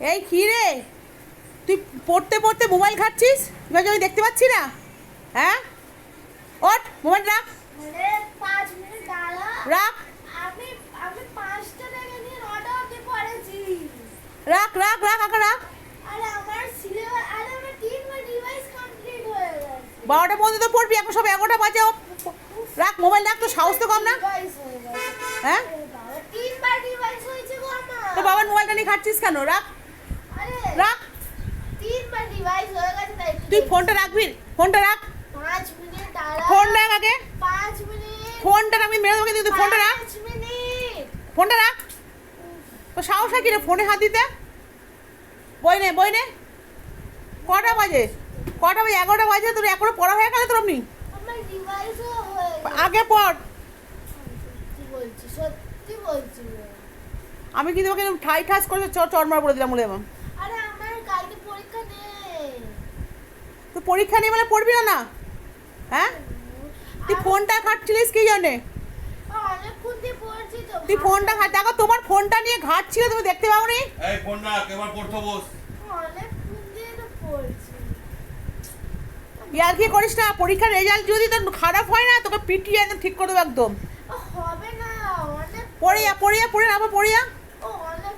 এই কি রে তুই পড়তে পড়তে মোবাইল খাচ্ছিস এবার আমি দেখতে পাচ্ছি না? হ্যাঁ? ওঠ মোবাইল রাখ। রাখ। রাখ রাখ রাখ আঁকা রাখ। বারোটা পর্যন্ত তো পড়বি এখন সব এগারোটা বাজে রাখ মোবাইল রাখ তো সাহস তো কম না। হয়ে গেছে। হ্যাঁ? আরে বাবা তিনবার ডিভাইস হয়েছে গো আমার। তো বাবার মোবাইলটা নিয়ে খাচ্ছিস কেন? রাখ। রাখ। তাই ফোনটা রাখবি ফোনটা রাখ। ফোন রাখ আগে। ফোনটা আমি মেরে দেবো কিন্তু তুই ফোনটা রাখ। ফোনটা রাখ। তো সাহস হয় কি রে ফোনে হাত দিতে? বই নে বই নে। কটা বাজে? কটা বাজে? এগারোটা বাজে? তোর এখনও পড়া হয়ে গেল তোর আপনি আগে পড়। আমি কিন্তু ওকে ঠাই ঠাস করে চর চরমার করে দিলাম বলে আমার কালকে পরীক্ষা নেই তো পরীক্ষা নেই বলে পড়বি না না? হ্যাঁ? তুই ফোনটা খাটছিলিস কি জানে তুই ফোনটা ঘাট দেখো তোমার ফোনটা নিয়ে ঘাটছিল তুমি দেখতে পাও নি এই ফোন রাখ এবার পড়তে বস। ইয়ার কি করিস না পরীক্ষার রেজাল্ট যদি তোর খারাপ হয় না তোকে পিটিয়ে একদম ঠিক করে দেবো একদম। হবে না পড়িয়া পড়িয়া পড়ে আবার পড়িয়া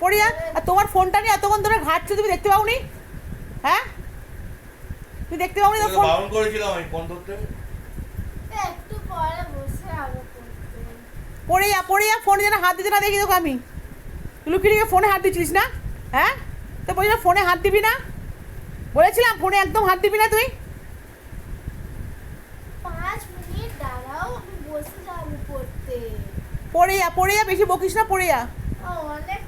পড়িয়া আর তোমার ফোনটা নিয়ে এতক্ষণ ধরে ঘাটছে তুমি দেখতে পাও নি হ্যাঁ? তুমি দেখতে পাও নি ফোন? বারণ করেছিলাম আমি ফোন ধরতে। একটু পরে বসে আরও পড়তে পড়িয়া পড়িয়া ফোনে যেন হাত দিতে না দেখি তোকে আমি। লুকিয়ে লুকিয়ে ফোনে হাত দিচ্ছিস না? হ্যাঁ? তো বলছিলাম ফোনে হাত দিবি না? বলেছিলাম ফোনে একদম হাত দিবি না তুই? পাঁচ মিনিট দাঁড়াও আমি বসে যাব পড়তে। পড়িয়া পড়িয়া বেশি বকিস না পড়িয়া ও অনেক